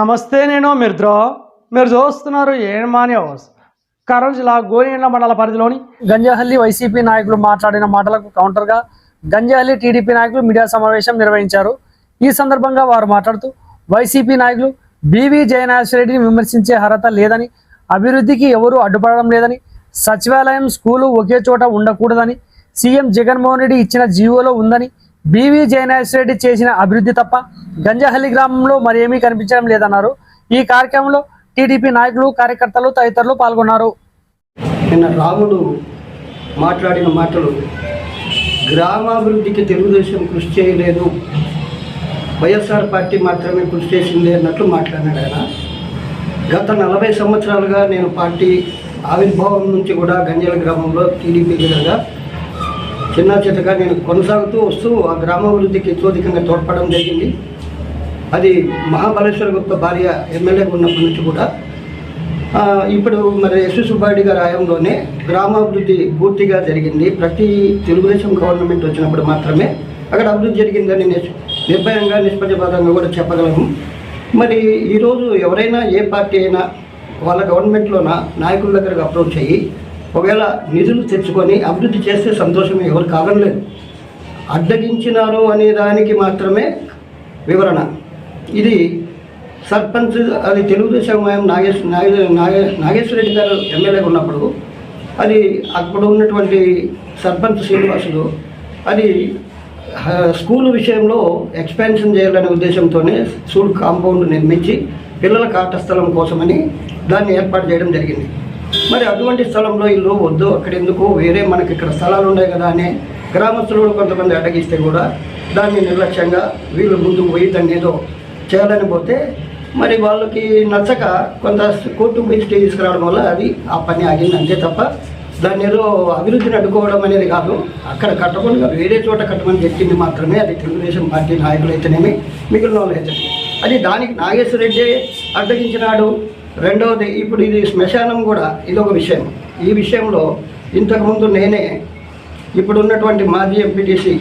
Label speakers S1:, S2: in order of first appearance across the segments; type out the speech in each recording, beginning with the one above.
S1: నమస్తే నేను మిత్రో మీరు చూస్తున్నారు ఏమాని హౌస్. కర్నూలు జిల్లా గోనియండ్ల మండల పరిధిలోని గంజాహల్లి వైసీపీ నాయకులు మాట్లాడిన మాటలకు కౌంటర్గా గంజాహల్లి టీడీపీ నాయకులు మీడియా సమావేశం నిర్వహించారు. ఈ సందర్భంగా వారు మాట్లాడుతూ వైసీపీ నాయకులు బీవీ జయనాథరెడ్డిని విమర్శించే అర్హత లేదని అభివృద్ధికి ఎవరూ అడ్డుపడడం లేదని సచివాలయం స్కూలు ఒకే చోట ఉండకూడదని సీఎం జగన్మోహన్ రెడ్డి ఇచ్చిన జీవోలో ఉందని బీవీ రెడ్డి చేసిన అభివృద్ధి తప్ప గంజహల్లి గ్రామంలో మరేమీ కనిపించడం లేదన్నారు. ఈ కార్యక్రమంలో టీడీపీ నాయకులు కార్యకర్తలు తదితరులు పాల్గొన్నారు.
S2: నిన్న రాములు మాట్లాడిన మాటలు గ్రామాభివృద్ధికి తెలుగుదేశం కృషి చేయలేదు. వైఎస్ఆర్ పార్టీ మాత్రమే కృషి చేసింది అన్నట్లు మాట్లాడాడు ఆయన. గత నలభై సంవత్సరాలుగా నేను పార్టీ ఆవిర్భావం నుంచి కూడా గంజల గ్రామంలో టీడీపీ లీడర్గా చిన్న చిన్నగా నేను కొనసాగుతూ వస్తూ ఆ గ్రామాభివృద్ధికి తోధికంగా తోడ్పడడం జరిగింది. అది మహాబలేశ్వర గుప్త భార్య ఎమ్మెల్యేగా ఉన్నప్పటి నుంచి కూడా. ఇప్పుడు మరి ఎస్వి సుబ్బారెడ్డి గారి హయాంలోనే గ్రామాభివృద్ధి పూర్తిగా జరిగింది. ప్రతి తెలుగుదేశం గవర్నమెంట్ వచ్చినప్పుడు మాత్రమే అక్కడ అభివృద్ధి జరిగిందని నిర్భయంగా నిష్పక్షపాతంగా కూడా చెప్పగలము. మరి ఈరోజు ఎవరైనా ఏ పార్టీ అయినా వాళ్ళ గవర్నమెంట్లోన నాయకుల దగ్గరకు అప్రోచ్ అయ్యి ఒకవేళ నిధులు తెచ్చుకొని అభివృద్ధి చేస్తే సంతోషం ఎవరు కాదనలేదు అడ్డగించినారు అనే దానికి మాత్రమే వివరణ. ఇది సర్పంచ్ అది తెలుగుదేశం మాయం నాగేశ్ నాగే నాగేశ్వర రెడ్డి గారు ఎమ్మెల్యేగా ఉన్నప్పుడు అది అప్పుడు ఉన్నటువంటి సర్పంచ్ శ్రీనివాసులు అది స్కూల్ విషయంలో ఎక్స్పాన్షన్ చేయాలనే ఉద్దేశంతోనే స్కూల్ కాంపౌండ్ నిర్మించి పిల్లల కాటస్థలం స్థలం కోసమని దాన్ని ఏర్పాటు చేయడం జరిగింది. మరి అటువంటి స్థలంలో ఇల్లు వద్దు. అక్కడ ఎందుకు? వేరే మనకి ఇక్కడ స్థలాలు ఉన్నాయి కదా అని గ్రామస్తులు కొంతమంది అడ్డగిస్తే కూడా దాన్ని నిర్లక్ష్యంగా వీళ్ళు ముందుకు పోయి దాన్ని ఏదో చేయాలని పోతే మరి వాళ్ళకి నచ్చక కొంత కోర్టు పోయి స్టే తీసుకురావడం వల్ల అది ఆ పని ఆగింది. అంతే తప్ప దాన్ని ఏదో అభివృద్ధిని అడ్డుకోవడం అనేది కాదు. అక్కడ కట్టకుండా వేరే చోట కట్టమని చెప్పింది మాత్రమే. అది తెలుగుదేశం పార్టీ నాయకులు అయితేనేమి మిగిలిన వాళ్ళు అయితేనేమి అది దానికి నాగేశ్వర రెడ్డి అడ్డగించినాడు. రెండవది ఇప్పుడు ఇది శ్మశానం కూడా ఇది ఒక విషయం. ఈ విషయంలో ఇంతకుముందు నేనే ఇప్పుడు ఉన్నటువంటి మాజీ ఎంపీటీసీ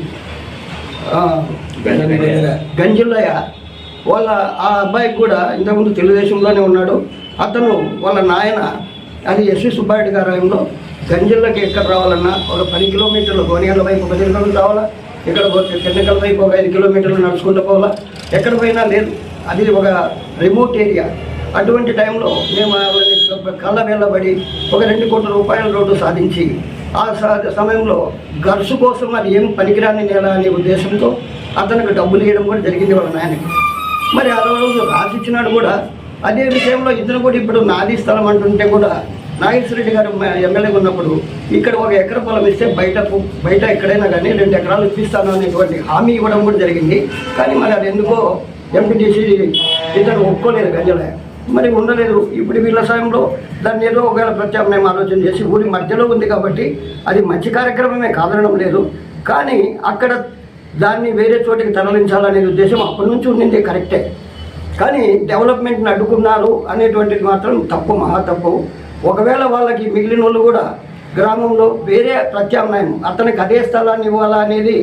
S2: గంజుల్లయ్య. వాళ్ళ ఆ అబ్బాయికి కూడా ఇంతకుముందు తెలుగుదేశంలోనే ఉన్నాడు. అతను వాళ్ళ నాయన అది ఎస్వి సుబ్బారెడ్డి గారి హయాంలో గంజిల్లకి ఎక్కడ రావాలన్నా ఒక పది కిలోమీటర్లు గోనియాల వైపు పది కిలోమీటర్లు రావాలా? ఇక్కడ తెన్నకల వైపు ఒక ఐదు కిలోమీటర్లు నడుచుకుంటూ పోవాలా? ఎక్కడ పోయినా లేదు. అది ఒక రిమోట్ ఏరియా. అటువంటి టైంలో మేము వాళ్ళని కళ్ళ వెళ్ళబడి ఒక రెండు కోట్ల రూపాయల రోడ్డు సాధించి ఆ సమయంలో గర్సు కోసం అది ఏం పనికిరాని నేల అనే ఉద్దేశంతో అతనికి డబ్బులు ఇవ్వడం కూడా జరిగింది వాళ్ళ నాయనకి. మరి ఆ రోజు రాసిచ్చినాడు కూడా. అదే విషయంలో ఇతను కూడా ఇప్పుడు నాది స్థలం అంటుంటే కూడా నాగేశ్వరరెడ్డి గారు ఎమ్మెల్యే ఉన్నప్పుడు ఇక్కడ ఒక ఎకర పొలం ఇస్తే బయటకు బయట ఎక్కడైనా కానీ రెండు ఎకరాలు ఇప్పిస్తాను అనేటువంటి హామీ ఇవ్వడం కూడా జరిగింది. కానీ మరి అది ఎందుకో ఎంపీటీసీ ఇతను ఒప్పుకోలేదు గంజలే మరి ఉండలేదు. ఇప్పుడు వీళ్ళ సమయంలో దాన్ని ఏదో ఒకవేళ ప్రత్యామ్నాయం ఆలోచన చేసి ఊరి మధ్యలో ఉంది కాబట్టి అది మంచి కార్యక్రమమే కాదనడం లేదు. కానీ అక్కడ దాన్ని వేరే చోటికి తరలించాలనే ఉద్దేశం అప్పటి నుంచి ఉండింది కరెక్టే. కానీ డెవలప్మెంట్ని అడ్డుకున్నారు అనేటువంటిది మాత్రం తప్పు మహా తప్పు. ఒకవేళ వాళ్ళకి మిగిలిన వాళ్ళు కూడా గ్రామంలో వేరే ప్రత్యామ్నాయం అతనికి అదే స్థలాన్ని ఇవ్వాలా అనేది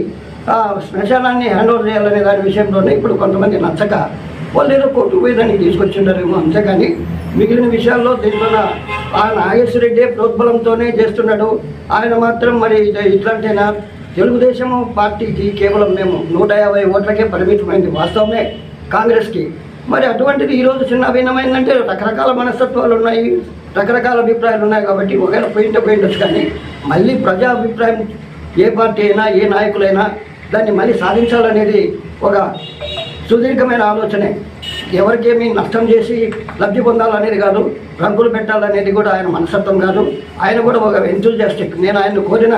S2: శ్మశానాన్ని హ్యాండ్ ఓవర్ చేయాలనే దాని విషయంలోనే ఇప్పుడు కొంతమంది నచ్చక వాళ్ళు ఏదో కోర్టు పోయి దానికి తీసుకొచ్చిండారేమో అంతేగాని మిగిలిన విషయాల్లో దీనివల్ల ఆయన నాగేశ్వర రెడ్డి ప్రోద్బలంతోనే చేస్తున్నాడు. ఆయన మాత్రం మరి ఇట్లాంటైనా? తెలుగుదేశం పార్టీకి కేవలం మేము నూట యాభై ఓట్లకే పరిమితమైంది వాస్తవమే కాంగ్రెస్కి. మరి అటువంటిది ఈరోజు చిన్న భిన్నమైందంటే రకరకాల మనస్తత్వాలు ఉన్నాయి రకరకాల అభిప్రాయాలు ఉన్నాయి కాబట్టి ఒకవేళ పోయింటే పోయిండొచ్చు కానీ మళ్ళీ ప్రజా అభిప్రాయం ఏ పార్టీ అయినా ఏ నాయకులైనా దాన్ని మళ్ళీ సాధించాలనేది ఒక సుదీర్ఘమైన ఆలోచనే. ఎవరికేమీ నష్టం చేసి లబ్ధి పొందాలనేది కాదు రంగులు పెట్టాలనేది కూడా ఆయన మనస్తత్వం కాదు. ఆయన కూడా ఒక ఎంతూజియాస్టిక్ నేను ఆయన్ని కోరిన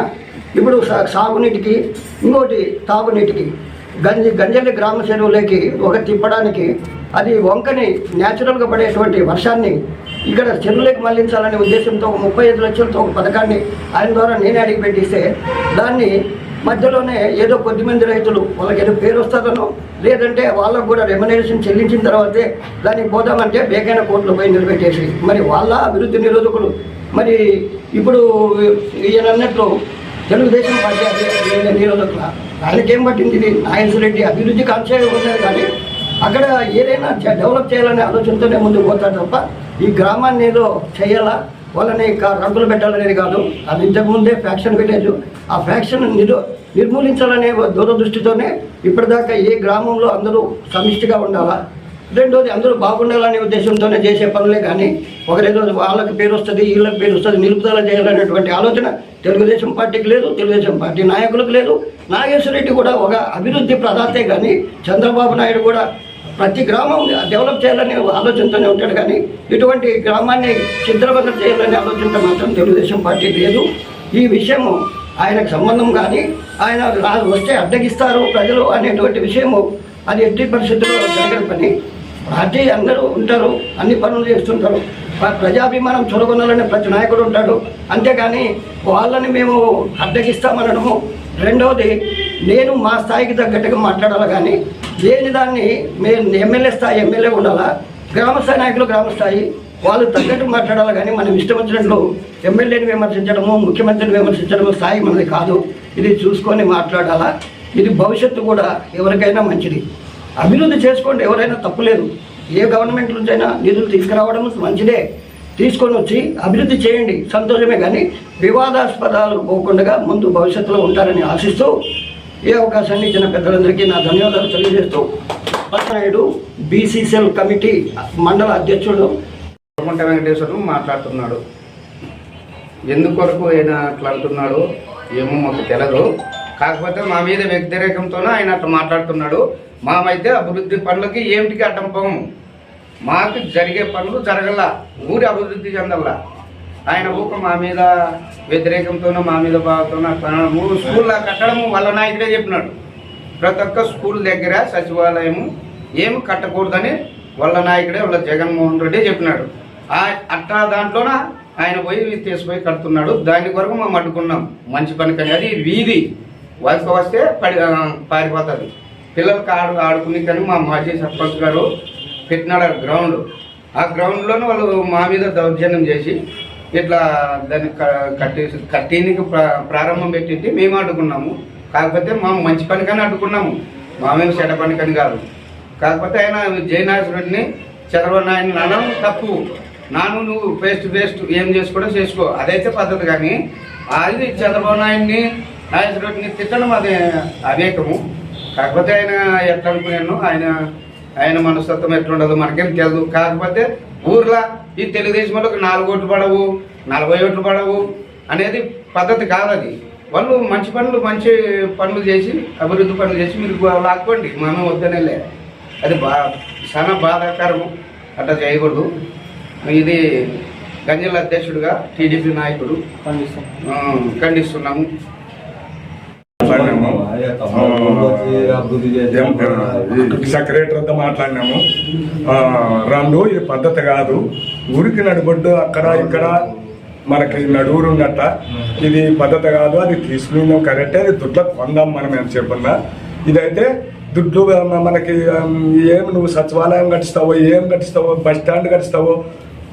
S2: ఇప్పుడు సా- సాగునీటికి ఇంకోటి తాగునీటికి గంజి గంజలి గ్రామ చెరువులోకి ఒక తిప్పడానికి అది వంకని న్యాచురల్గా పడేటువంటి వర్షాన్ని ఇక్కడ చెరువులోకి మళ్ళించాలనే ఉద్దేశంతో ఒక ముప్పై ఐదు లక్షలతో ఒక పథకాన్ని ఆయన ద్వారా నేనే అడిగి పెట్టిస్తే దాన్ని మధ్యలోనే ఏదో కొద్దిమంది రైతులు వాళ్ళకి ఏదో పేరు వస్తుందనో లేదంటే వాళ్ళకు కూడా రెమ్యునరేషన్ చెల్లించిన తర్వాతే దానికి పోదామంటే బేకైన కోర్టులు పోయి నిలబెట్టేసి మరి వాళ్ళ అభివృద్ధి నిరోధకులు. మరి ఇప్పుడు ఈయన అన్నట్లు తెలుగుదేశం పార్టీ నిరోధకుల ఆయనకేం పట్టింది ఇది? నాగేశ్వర రెడ్డి అభివృద్ధి కాంక్ష ఉన్నది కానీ అక్కడ ఏదైనా డెవలప్ చేయాలనే ఆలోచనతోనే ముందుకు పోతాడు తప్ప ఈ గ్రామాన్ని ఏదో చేయాలా? వాళ్ళని రంగులు పెట్టాలనేది కాదు. అది ఇంతకుముందే ఫ్యాక్షన్ విలేజ్ ఆ ఫ్యాక్షన్ నిరో నిర్మూలించాలనే దూరదృష్టితోనే ఇప్పటిదాకా ఏ గ్రామంలో అందరూ సమిష్టిగా ఉండాలా? రెండోది అందరూ బాగుండాలనే ఉద్దేశంతోనే చేసే పనులే కానీ ఒకరేదో వాళ్ళకి పేరు వస్తుంది వీళ్ళకి పేరు వస్తుంది నిలుపుదల చేయాలనేటువంటి ఆలోచన తెలుగుదేశం పార్టీకి లేదు తెలుగుదేశం పార్టీ నాయకులకు లేదు. నాగేశ్వర రెడ్డి కూడా ఒక అభివృద్ధి ప్రదాతే కానీ చంద్రబాబు నాయుడు కూడా ప్రతి గ్రామం డెవలప్ చేయాలనే ఆలోచనతోనే ఉంటాడు కానీ ఇటువంటి గ్రామాన్ని చిత్రబద్ధం చేయాలనే ఆలోచనతో మాత్రం తెలుగుదేశం పార్టీ లేదు. ఈ విషయము ఆయనకు సంబంధం కానీ ఆయన వస్తే అడ్డగిస్తారు ప్రజలు అనేటువంటి విషయము అది ఎట్టి పరిస్థితుల్లో జరగని పని. పార్టీ అందరూ ఉంటారు అన్ని పనులు చేస్తుంటారు. ప్రజాభిమానం చొరగొనాలనే ప్రతి నాయకుడు ఉంటాడు. అంతేగాని వాళ్ళని మేము అడ్డగిస్తామనడము. రెండవది నేను మా స్థాయికి తగ్గట్టుగా మాట్లాడాలి కానీ లేని దాన్ని మేము ఎమ్మెల్యే స్థాయి ఎమ్మెల్యే ఉండాలా? గ్రామస్థాయి నాయకులు గ్రామస్థాయి వాళ్ళు తగ్గట్టు మాట్లాడాలి కానీ మనం ఇష్టం వచ్చినట్లు ఎమ్మెల్యేని విమర్శించడము ముఖ్యమంత్రిని విమర్శించడము స్థాయి మనది కాదు. ఇది చూసుకొని మాట్లాడాలా? ఇది భవిష్యత్తు కూడా ఎవరికైనా మంచిది. అభివృద్ధి చేసుకోండి ఎవరైనా తప్పులేదు ఏ గవర్నమెంట్ నుంచైనా నిధులు తీసుకురావడం మంచిదే. తీసుకొని వచ్చి అభివృద్ధి చేయండి. సంతోషమే కానీ వివాదాస్పదాలు పోకుండా ముందు భవిష్యత్తులో ఉంటారని ఆశిస్తూ ఈ అవకాశాన్ని ఇచ్చిన పెద్దలందరికీ నా ధన్యవాదాలు తెలియజేస్తూ పట్టనాయుడు బీసీసీఎల్ కమిటీ మండల అధ్యక్షుడు
S3: కోమట వెంకటేశ్వరం మాట్లాడుతున్నాడు. ఎందుకొరకు ఆయన అట్లా అంటున్నాడు ఏమో మాకు తెలియదు కాకపోతే మా మీద వ్యతిరేకంతోనే ఆయన అట్లా మాట్లాడుతున్నాడు. మామైతే అభివృద్ధి పనులకి ఏమిటికి అడ్డం పోము మాకు జరిగే పనులు జరగల. ఊరి అభివృద్ధి చెందల్లా ఆయన ఊక మా మీద వ్యతిరేకంతోనో మా మీద భావంతోనో అట్లా స్కూల్ కట్టడము వాళ్ళ నాయకుడే చెప్పినాడు. ప్రతి ఒక్క స్కూల్ దగ్గర సచివాలయము ఏమి కట్టకూడదని వాళ్ళ నాయకుడే వాళ్ళ జగన్మోహన్ రెడ్డి చెప్పినాడు. ఆ అట్టా దాంట్లోన ఆయన పోయి తీసుకుపోయి కడుతున్నాడు. దాని కొరకు మేము అడ్డుకున్నాం. మంచి పని కానీ అది వీధి. వలస వస్తే పడి పారిపోతుంది. పిల్లలకి ఆడు ఆడుకుని కానీ మా మాజీ సర్పంచ్ గారు పెట్టినాడు గ్రౌండ్. ఆ గ్రౌండ్లోనే వాళ్ళు మా మీద దౌర్జన్యం చేసి ఇట్లా దాన్ని క- కట్టి ప్రారంభం పెట్టింది. మేము అడ్డుకున్నాము. కాకపోతే మా మంచి పనికని అడ్డుకున్నాము. మామేమి చెడ్డ పని కాదు. కాకపోతే ఆయన జయనాథుడిని చంద్రబాబు నాయుడు అనడం తప్పు. నాను నువ్వు ఫేస్ టు ఫేస్ ఏం చేసుకోవడం చేసుకో. అదైతే పద్ధతి కానీ అది చంద్రబాబు నాయుడిని నాగేశ్వరరెడ్డిని తిట్టడం అది అనేకము కాకపోతే ఆయన ఎట్లా అనుకున్నాను ఆయన ఆయన మనస్తత్వం ఎట్లుండదు మనకేం తెలియదు కాకపోతే ఊర్లో ఈ తెలుగుదేశం వాళ్ళకి నాలుగు ఓట్లు పడవు నలభై ఓట్లు పడవు అనేది పద్ధతి కాదు అది. వాళ్ళు మంచి పనులు మంచి పనులు చేసి అభివృద్ధి పనులు చేసి మీరు లాక్కోండి. మనం వద్దనే లే అది బా చాలా బాధాకరము. అట్లా చేయకూడదు. ఇది గంజల అధ్యక్షుడిగా టీడీపీ నాయకుడు ఆ, ఖండిస్తున్నాము.
S4: సెక్రటరీతో మాట్లాడినాము. రెండు ఈ పద్ధతి కాదు. ఊరికి నడుబొడ్డు అక్కడ ఇక్కడ మనకి నడువురు ఉన్నట్ట ఇది పద్ధతి కాదు అది తీసుకున్నాం కరెక్టే. అది దుడ్లకు కొందాం మనం ఏం చెప్పన్నా. ఇదైతే దుడ్లు మనకి ఏం నువ్వు సచివాలయం కట్టిస్తావో ఏం కట్టిస్తావో బస్ స్టాండ్ కట్టిస్తావో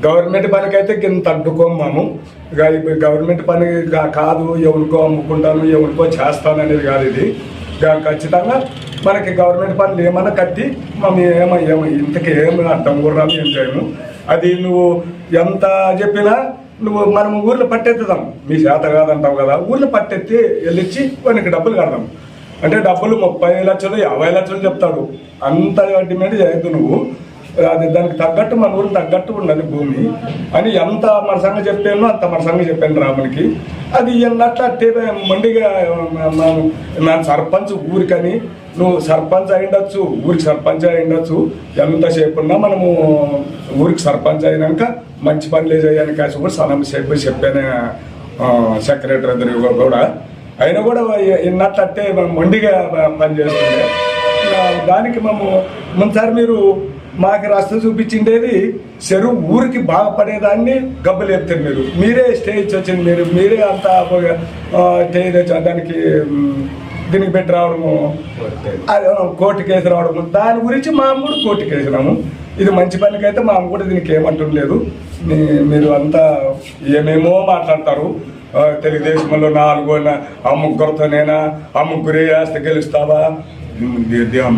S4: గవర్నమెంట్ పనికైతే కింద అడ్డుకోము ఇక గవర్నమెంట్ పని కాదు ఎవరికో అమ్ముకుంటాను ఎవరికో చేస్తాను అనేది కాదు ఇది. ఖచ్చితంగా మనకి గవర్నమెంట్ పనులు ఏమైనా కట్టి మనం ఏమో ఏమో ఇంతకి ఏమి అర్థం కూడా ఏం చేయము. అది నువ్వు ఎంత చెప్పినా నువ్వు మనం ఊర్లో పట్టెత్తుదాం మీ చేత కాదంటావు కదా ఊర్లో పట్టెత్తి వెళ్ళిచ్చి వానికి డబ్బులు కడదాం అంటే డబ్బులు ముప్పై లక్షలు యాభై లక్షలు చెప్తాడు. అంత డిమాండ్ చేయొద్దు నువ్వు. అది దానికి తగ్గట్టు మన ఊరికి తగ్గట్టు ఉండాలి భూమి అని ఎంత మన సంగ చెప్పానో అంత మన సంగ చెప్పాను రామునికి. అది ఎన్నట్టు మండిగా మొండిగా మన సర్పంచ్ ఊరికని నువ్వు సర్పంచ్ అయిండొచ్చు ఊరికి సర్పంచ్ అయిండొచ్చు. ఎంతసేపు ఉన్నా మనము ఊరికి సర్పంచ్ అయినాక మంచి పనులు చేయని కాసి కూడా సనం చెప్పాను సెక్రటరీ కూడా అయినా కూడా ఇన్నట్టు మండిగా పనిచేస్తుండే. దానికి మేము ముందుసారి మీరు మాకు రస్త చూపించిండేది చెరువు ఊరికి బాగుపడేదాన్ని గబ్బలు మీరు. మీరే స్టేజ్ వచ్చింది మీరు. మీరే అంతా ఆ, స్టేజ్ దానికి దీనికి పెట్టి రావడము అది, కోర్టు కేసు రావడము దాని గురించి మేము కూడా కోర్టు కేసు ఇది మంచి పనికైతే అమ్మ కూడా దీనికి ఏమంటుండలేదు. మీరు అంతా ఏమేమో మాట్లాడతారు. తెలుగుదేశంలో నాలుగో ఆ ముగ్గురితోనేనా ఆ ముగ్గురే ఆస్తి గెలుస్తావా?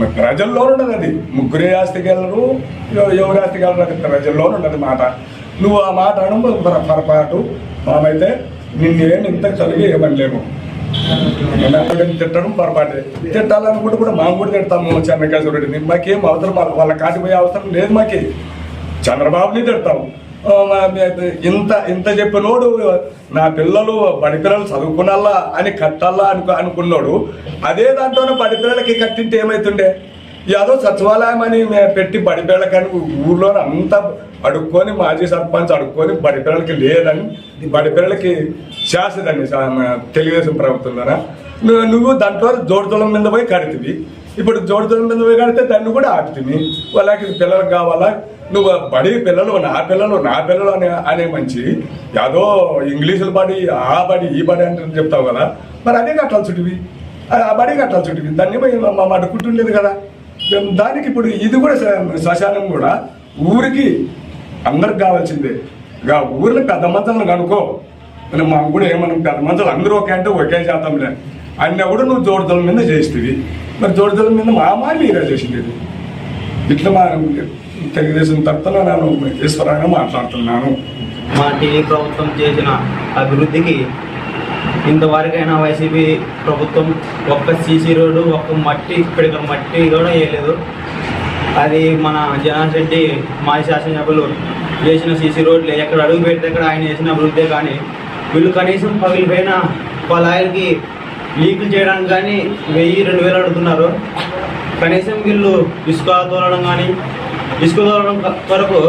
S4: ప్రజల్లో ఉండదు అది ముగ్గురే ఆస్తికి వెళ్ళరు ఎవ- ఎవరి వెళ్ళరు అది ప్రజల్లో ఉండదు మాట. నువ్వు ఆ మాట అను పొరపాటు. మామైతే నిన్నేం ఇంత చదివి ఏమనలేము. తిట్టడం పొరపాటే. తిట్టాలనుకుంటే కూడా మాకు కూడా తిడతాము చెన్నకేశ్వరుడిని మాకేం అవసరం? వాళ్ళ- వాళ్ళ పోయే అవసరం లేదు మాకి. చంద్రబాబుని తిడతాము ఇంత ఇంత చెప్పినోడు నా పిల్లలు బడి పిల్లలు చదువుకున్నాలా అని కట్టాలా అనుకు అనుకున్నాడు అదే దాంట్లోనే బడి పిల్లలకి కట్టింటే ఏమైతుండే? ఏదో సచివాలయం అని మేము పెట్టి బడి పిల్లలకని ఊళ్ళో అంతా అడుక్కొని మాజీ సర్పంచ్ అడుక్కొని బడి పిల్లలకి లేదని బడి పిల్లలకి శాస్త్రదండి తెలుగుదేశం ప్రభుత్వం ద్వారా నువ్వు నువ్వు దాంట్లో జోడుతులం మీద పోయి కడుతుంది ఇప్పుడు జోడుతులం మీద కడితే దాన్ని కూడా ఆపుతుంది వాళ్ళకి పిల్లలకు కావాలా? నువ్వు బడి పిల్లలు నా పిల్లలు నా పిల్లలు అనే అనే మంచి. ఏదో ఇంగ్లీషులు బడి ఆ బడి ఈ బడి అంటే చెప్తావు కదా. మరి అదే కట్టాల్సిటివి ఆ బడి కట్టాల్సిటివి దాన్ని పోయి మా కదా. దానికి ఇప్పుడు ఇది కూడా శ్మశానం కూడా ఊరికి అందరికి కావాల్సిందే. ఇక ఊర్లో పెద్ద మంచాలను కనుకో మనం మాకు కూడా ఏమన్నా పెద్ద మంచాలు అందరూ ఒకే అంటే ఒకే శాతంలే అన్నప్పుడు కూడా నువ్వు జోడుదల మీద చేస్తుంది మరి దొడదల మీద మా మా మీరే చేసింది ఇట్లా మా తెలుగుదేశం తరఫున నేను ఈశ్వరంగా మాట్లాడుతున్నాను.
S5: మా టీవీ ప్రభుత్వం చేసిన అభివృద్ధికి ఇంతవరకైనా వైసీపీ ప్రభుత్వం ఒక్క సీసీ రోడ్డు ఒక్క మట్టి ఇక్కడికి మట్టి కూడా వేయలేదు. అది మన జగన్ రెడ్డి మాజీ శాసనసభ్యులు చేసిన సీసీ రోడ్లు ఎక్కడ అడుగు పెడితే అక్కడ ఆయన చేసిన అభివృద్ధి కానీ వీళ్ళు కనీసం పగిలిపోయిన పలాయిలకి లీకులు చేయడానికి కానీ వెయ్యి రెండు వేలు అడుగుతున్నారు. కనీసం వీళ్ళు ఇసుక తోలడం కానీ ఇసుక తోలడం కొరకు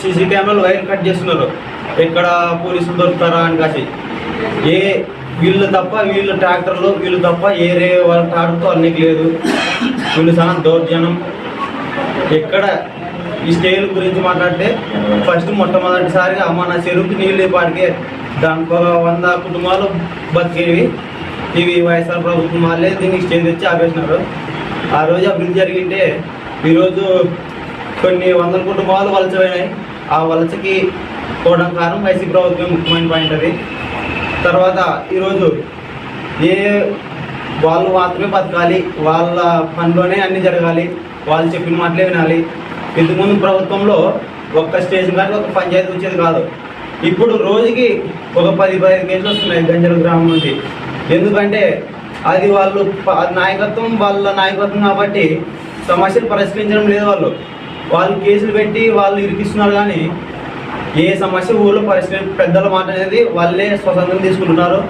S5: సీసీ కెమెరాలు వైర్ కట్ చేస్తున్నారు. ఎక్కడ పోలీసులు దొరుకుతారా అని కాసి. ఏ వీళ్ళు తప్ప వీళ్ళు ట్రాక్టర్లు వీళ్ళు తప్ప ఏరే వాళ్ళ ట్రాక్టర్తో అన్నికి లేదు. వీళ్ళు చాలా దౌర్జన్యం. ఎక్కడ ఈ స్టేల్ గురించి మాట్లాడితే ఫస్ట్ మొట్టమొదటిసారిగా మన చెరువుకి నీళ్ళు ఇప్పటికే దానికి ఒక వంద కుటుంబాలు బతికేవి. ఇవి వైఎస్ఆర్ ప్రభుత్వం వాళ్ళే దీనికి స్టేజ్ తెచ్చి ఆపేసినారు. ఆ రోజు అభివృద్ధి జరిగింటే ఈరోజు కొన్ని వందల కుటుంబాలు వలసపోయినాయి. ఆ వలసకి పోవడం కారణం వైసీపీ ప్రభుత్వం ముఖ్యమైన పాయింట్ అది. తర్వాత ఈరోజు ఏ వాళ్ళు మాత్రమే బతకాలి వాళ్ళ పనిలోనే అన్నీ జరగాలి వాళ్ళు చెప్పిన మాటలే వినాలి. ఇంతకుముందు ప్రభుత్వంలో ఒక్క స్టేషన్ కానీ ఒక పంచాయతీ వచ్చేది కాదు. ఇప్పుడు రోజుకి ఒక పది పదిహేను కేసులు వస్తున్నాయి గంజల గ్రామం నుంచి ఎందుకంటే అది వాళ్ళు నాయకత్వం వాళ్ళ నాయకత్వం కాబట్టి సమస్యలు పరిష్కరించడం లేదు వాళ్ళు. వాళ్ళు కేసులు పెట్టి వాళ్ళు ఇరికిస్తున్నారు కానీ ఏ సమస్య ఊళ్ళో పరిస్థితి పెద్దల మాట అనేది వాళ్ళే స్వతంత్రం తీసుకుంటున్నారు.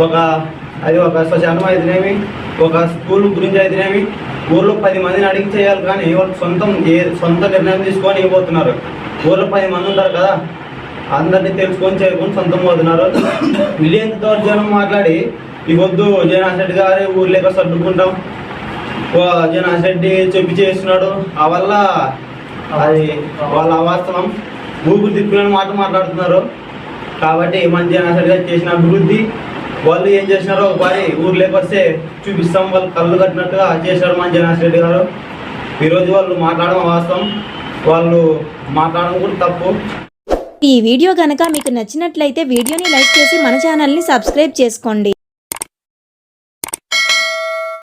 S5: ఒక అది ఒక స్వచ్ఛానం అయితేనేమి ఒక స్కూల్ గురించి అయితేనేమి ఊళ్ళో పది మందిని అడిగి చేయాలి కానీ వాళ్ళు సొంతం ఏ సొంత నిర్ణయం తీసుకొని ఇవ్వబోతున్నారు ఊళ్ళో పది మంది ఉంటారు కదా అందరినీ తెలుసుకొని చేరుకొని సొంతం పోతున్నారు. విలేజ్ దౌర్జన్యం మాట్లాడి ఇవ్వద్దు వద్దు జగన్ రెడ్డి గారి ఊర్లేక సర్దుకుంటాం. ఓ జగన్ రెడ్డి చెప్పి చేస్తున్నాడు. ఆ వల్ల అది వాళ్ళ అవాస్తవం. ఊపిరి తిప్పుకునే మాట మాట్లాడుతున్నారు. కాబట్టి మన జగన్ రెడ్డి గారు చేసిన అభివృద్ధి వాళ్ళు ఏం చేసినారో ఒకసారి ఊర్లోకి వస్తే చూపిస్తాం. వాళ్ళు కళ్ళు కట్టినట్టుగా చేశారు మన జగన్ రెడ్డి గారు. ఈరోజు వాళ్ళు మాట్లాడడం వాస్తవం వాళ్ళు మాట్లాడడం కూడా తప్పు.
S6: ఈ వీడియో కనుక మీకు నచ్చినట్లయితే వీడియోని లైక్ చేసి మన ఛానల్ని సబ్స్క్రైబ్ చేసుకోండి.